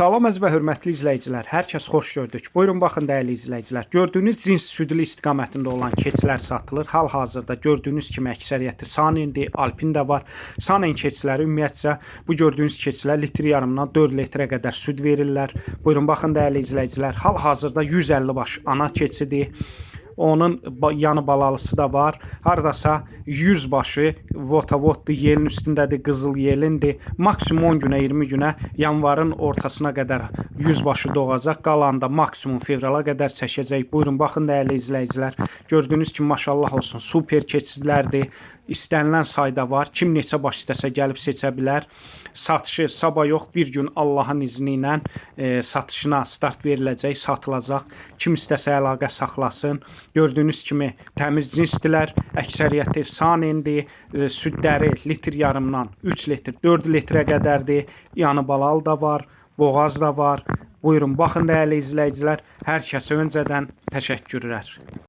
Salam əziz və hörmətli izləyicilər. Hər kəs xoş gördük. Buyurun baxın dəyərli izləyicilər. Gördüyünüz cins südlü istiqamətində olan keçilər satılır. Hal-hazırda gördüyünüz kimi əksəriyyəti Sanindir, Alpin də var. Sanin keçiləri ümumiyyətcə bu gördüyünüz keçilər litr yarımdan 4 litrə qədər süd verirlər. Buyurun baxın dəyərli izləyicilər. Hal-hazırda 150 baş ana keçidir. Onun yanı balalısı da var. Hardasa 100 başı votavoddur, yelin üstündədir, qızıl yelindir. Maksimum 10 günə, 20 günə yanvarın ortasına qədər 100 başı doğacaq. Qalan da maksimum fevrala qədər çəkəcək. Buyurun baxın dəyərli izləyicilər. Gördüyünüz kimi maşallah olsun super keçidlərdir. İstənilən sayda var. Kim neçə baş istəsə gəlib seçə bilər. Satışı sabah yox, bir gün Allahın izni ilə e, satışına start veriləcək, satılacaq. Kim istəsə əlaqə saxlasın. Gördüyünüz kimi təmiz cinsdilər. Əksəriyyəti sanindir. E, südləri litr yarımdan 3 litr, 4 litrə qədərdir. Yanı balalı da var, boğaz da var. Buyurun baxın dəyərli izləyicilər. Hər kəsə öncədən təşəkkürlər.